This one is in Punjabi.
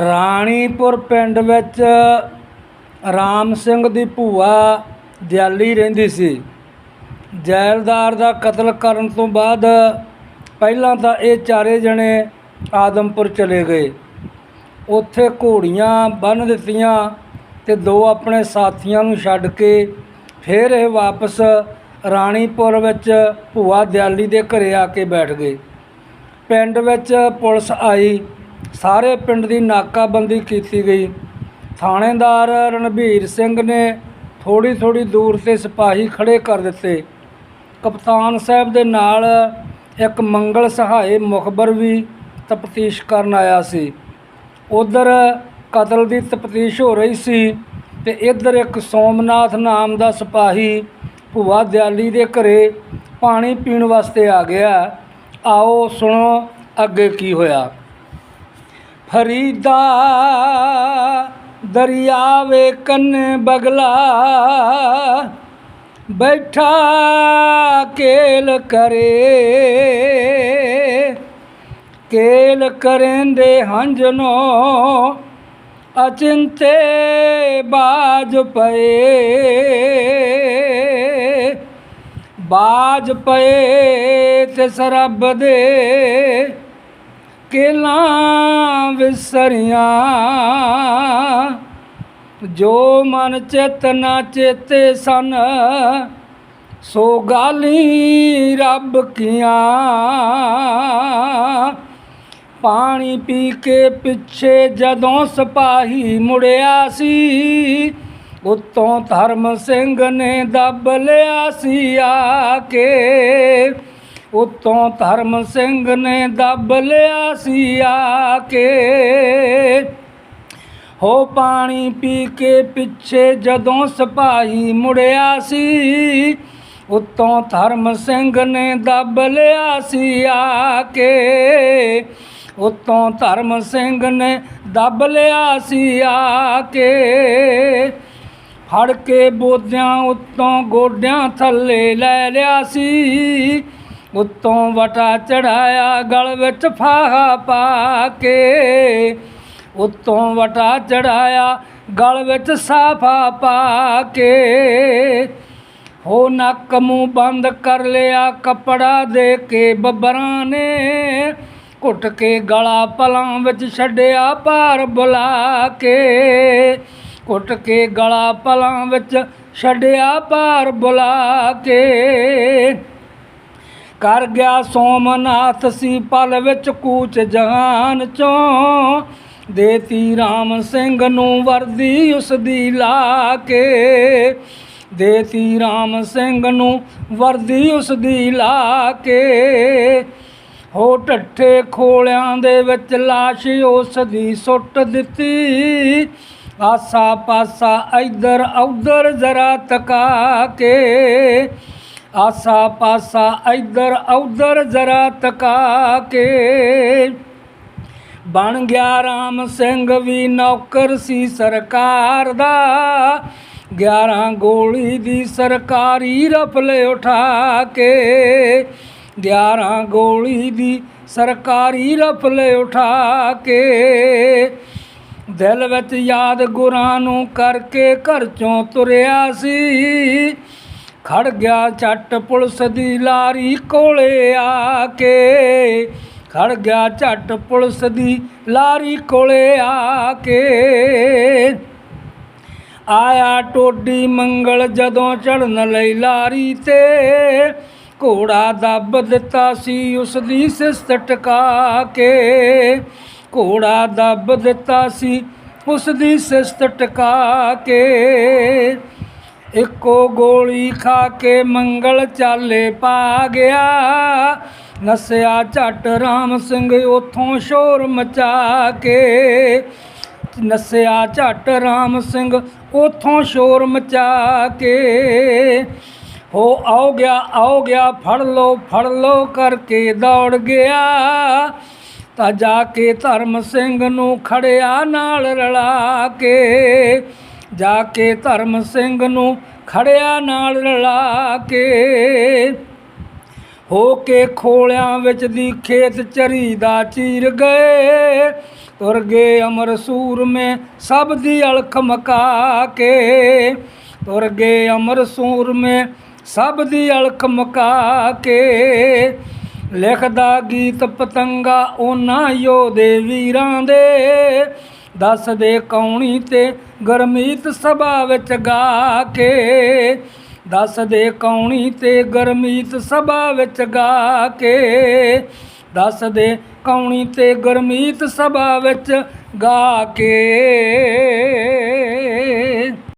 ਰਾਣੀਪੁਰ ਪਿੰਡ ਵਿੱਚ ਰਾਮ ਸਿੰਘ ਦੀ ਭੂਆ ਦਿਆਲੀ ਰਹਿੰਦੀ ਸੀ। ਜੈਲਦਾਰ ਦਾ ਕਤਲ ਕਰਨ ਤੋਂ ਬਾਅਦ ਪਹਿਲਾਂ ਤਾਂ ਇਹ ਚਾਰੇ ਜਣੇ ਆਦਮਪੁਰ ਚਲੇ ਗਏ। ਉੱਥੇ ਘੋੜੀਆਂ ਬੰਨ੍ਹ ਦਿੱਤੀਆਂ ਤੇ ਦੋ ਆਪਣੇ ਸਾਥੀਆਂ ਨੂੰ ਛੱਡ ਕੇ ਫਿਰ ਇਹ ਵਾਪਸ ਰਾਣੀਪੁਰ ਵਿੱਚ ਭੂਆ ਦਿਆਲੀ ਦੇ ਘਰੇ ਆ ਕੇ ਬੈਠ ਗਏ। ਪਿੰਡ ਵਿੱਚ ਪੁਲਿਸ ਆਈ ਸਾਰੇ ਪਿੰਡ ਦੀ ਨਾਕਾਬੰਦੀ ਕੀਤੀ ਗਈ। ਥਾਣੇਦਾਰ ਰਣਬੀਰ ਸਿੰਘ ਨੇ ਥੋੜੀ ਥੋੜੀ ਦੂਰ ਤੇ ਸਿਪਾਹੀ ਖੜੇ ਕਰ ਦਿੱਤੇ। ਕਪਤਾਨ ਸਾਹਿਬ ਦੇ ਨਾਲ ਇੱਕ ਮੰਗਲ ਸਹਾਏ ਮੁਖਬਰ ਵੀ ਤਫਤੀਸ਼ ਕਰਨ ਆਇਆ ਸੀ। ਉਧਰ ਕਤਲ ਦੀ ਤਫਤੀਸ਼ ਹੋ ਰਹੀ ਸੀ ਤੇ ਇੱਧਰ ਇੱਕ ਸੋਮਨਾਥ ਨਾਮ ਦਾ ਸਿਪਾਹੀ ਭੂਆ ਦਿਆਲੀ ਦੇ ਘਰੇ ਪਾਣੀ ਪੀਣ ਵਾਸਤੇ ਆ ਗਿਆ। ਆਓ ਸੁਣੋ ਅੱਗੇ ਕੀ ਹੋਇਆ। ਫਰੀਦਾ ਦਰਿਆਵੇ ਕੰਨੇ ਬਗਲਾ, ਬੈਠਾ ਕੇਲ ਕਰੇ। ਕੇਲ ਕਰੇਂਦੇ ਹੰਜਨੋ ਅਚਿੰਤੇ ਬਾਜ ਪਏ। ਬਾਜ ਪਏ ਤੇ ਸਰਬ ਦੇ ਕੇਲਾਂ ਵਿਸਰੀਆਂ। ਜੋ ਮਨ ਚੇਤਨਾ ਚੇਤੇ ਸਨ, ਸੋ ਗਾਲੀ ਰੱਬ ਕੀਆਂ। ਪਾਣੀ ਪੀ ਕੇ ਪਿੱਛੇ ਜਦੋਂ ਸਿਪਾਹੀ ਮੁੜਿਆ ਸੀ, ਉਤੋਂ ਧਰਮ ਸਿੰਘ ਨੇ ਦੱਬ ਲਿਆ ਸੀ ਆ ਕੇ। ਉਤੋਂ ਧਰਮ ਸਿੰਘ ਨੇ ਦੱਬ ਲਿਆ ਸੀ ਆ ਕੇ ਹੋ ਪਾਣੀ ਪੀ ਕੇ ਪਿੱਛੇ ਜਦੋਂ ਸਿਪਾਹੀ ਮੁੜਿਆ ਸੀ, ਉਤੋਂ ਧਰਮ ਸਿੰਘ ਨੇ ਦੱਬ ਲਿਆ ਸੀ ਆ ਕੇ ਉਤੋਂ ਧਰਮ ਸਿੰਘ ਨੇ ਦੱਬ ਲਿਆ ਸੀ ਆ ਕੇ ਫੜ ਕੇ ਬੋਦਿਆਂ ਉੱਤੋਂ ਗੋਡਿਆਂ ਥੱਲੇ ਲੈ ਲਿਆ ਸੀ। ਉੱਤੋਂ ਵਟਾ ਚੜਾਇਆ, ਗਲ ਵਿੱਚ ਫਾਹਾ ਪਾ ਕੇ। ਉੱਤੋਂ ਵਟਾ ਚੜਾਇਆ, ਗਲ ਵਿੱਚ ਸਾਫਾ ਪਾ ਕੇ। ਹੋ ਨੱਕ ਮੂੰਹ ਬੰਦ ਕਰ ਲਿਆ, ਕੱਪੜਾ ਦੇ ਕੇ ਬੱਬਰਾਂ ਨੇ। ਘੁੱਟ ਕੇ ਗਲਾ ਪਲਾਂ ਵਿੱਚ ਛੱਡਿਆ ਭਾਰ ਬੁਲਾ ਕੇ। ਘੁੱਟ ਕੇ ਗਲਾ ਪਲਾਂ ਵਿੱਚ ਛੱਡਿਆ ਭਾਰ ਬੁਲਾ ਕੇ। ਕਰ ਗਿਆ ਸੋਮਨਾਥ ਸੀ ਪਲ ਵਿੱਚ ਕੂਚ ਜਹਾਨ ਚੋਂ। ਦੇਤੀ RAM ਸਿੰਘ ਨੂੰ ਵਰਦੀ ਉਸ ਦੀ ਲਾ ਕੇ। ਦੇਤੀ RAM ਸਿੰਘ ਨੂੰ ਵਰਦੀ ਉਸ ਦੀ ਲਾ ਕੇ। ਹੋ ਟੱਠੇ ਖੋਲਿਆਂ ਦੇ ਵਿੱਚ ਲਾਸ਼ ਉਸ ਦੀ ਸੁੱਟ ਦਿੱਤੀ। ਆਸਾ ਪਾਸਾ ਇਧਰ ਉਧਰ ਜ਼ਰਾ ਤਕਾ ਕੇ। ਆਸਾ ਪਾਸਾ ਇਧਰ ਉਧਰ ਜ਼ਰਾ ਤਕਾ ਕੇ। ਬਣ ਗਿਆ ਰਾਮ ਸਿੰਘ ਵੀ ਨੌਕਰ ਸੀ ਸਰਕਾਰ ਦਾ। 11 ਗੋਲੀ ਦੀ ਸਰਕਾਰੀ ਰਫਲੇ ਉਠਾ ਕੇ। 11 ਗੋਲੀ ਦੀ ਸਰਕਾਰੀ ਰਫਲੇ ਉਠਾ ਕੇ। ਦਿਲ ਵਿੱਚ ਯਾਦ ਗੁਰਾਂ ਨੂੰ ਕਰਕੇ ਘਰ ਚੋਂ ਤੁਰਿਆ ਸੀ। ਖੜ ਗਿਆ ਝੱਟ ਪੁਲਿਸ ਦੀ ਲਾਰੀ ਕੋਲੇ ਆ ਕੇ। ਖੜ ਗਿਆ ਝੱਟ ਪੁਲਿਸ ਦੀ ਲਾਰੀ ਕੋਲੇ ਆ ਕੇ। ਆਇਆ ਟੋਡੀ ਮੰਗਲ ਜਦੋਂ ਚੜਨ ਲਈ ਲਾਰੀ ਤੇ। ਘੋੜਾ ਦੱਬ ਦਿੱਤਾ ਸੀ ਉਸ ਦੀ ਸਿਸਤ ਟਕਾ ਕੇ। ਘੋੜਾ ਦੱਬ ਦਿੱਤਾ ਸੀ ਉਸ ਦੀ ਸਿਸਤ ਟਕਾ ਕੇ। ਇੱਕੋ ਗੋਲੀ ਖਾ ਕੇ ਮੰਗਲ ਚਾਲੇ ਪਾ ਗਿਆ। ਨਸਿਆ ਝੱਟ ਰਾਮ ਸਿੰਘ ਉਥੋਂ ਸ਼ੋਰ ਮਚਾ ਕੇ। ਨਸਿਆ ਝੱਟ ਰਾਮ ਸਿੰਘ ਉਥੋਂ ਸ਼ੋਰ ਮਚਾ ਕੇ। ਹੋ ਆਓ ਗਿਆ ਆਓ ਗਿਆ, ਫੜ ਲੋ ਫੜ ਲੋ ਕਰਕੇ ਦੌੜ ਗਿਆ। ਤਾਂ ਜਾ ਕੇ ਧਰਮ ਸਿੰਘ ਨੂੰ ਖੜਿਆ ਨਾਲ ਰਲਾ ਕੇ। ਜਾ ਕੇ ਧਰਮ ਸਿੰਘ ਨੂੰ ਖੜਿਆ ਨਾਲ ਰਲਾ ਕੇ। ਹੋ ਕੇ ਖੋਲਿਆਂ ਵਿੱਚ ਦੀ ਖੇਤ ਚਰੀ ਦਾ ਚੀਰ ਗਏ। ਤੁਰ ਗਏ ਅਮਰ ਸੂਰ ਮੇ ਸਭ ਦੀ ਅਲਖ ਮਕਾ ਕੇ। ਤੁਰ ਗਏ ਅਮਰ ਸੂਰ ਮੇ ਸਭ ਦੀ ਅਲਖ ਮਕਾ ਕੇ। ਲਿਖਦਾ ਗੀਤ ਪਤੰਗਾ ਉਹਨਾਂ ਯੋਧੇ ਵੀਰਾਂ ਦੇ। ਦੱਸ ਦੇ ਕੌਣੀ ਤੇ ਗਰਮੀਤ ਸਭਾ ਵਿੱਚ ਗਾ ਕੇ। ਦੱਸ ਦੇ ਕੌਣੀ ਤੇ ਗਰਮੀਤ ਸਭਾ ਵਿੱਚ ਗਾ ਕੇ। ਦੱਸ ਦੇ ਕੌਣੀ ਤੇ ਗਰਮੀਤ ਸਭਾ ਵਿੱਚ ਗਾ ਕੇ।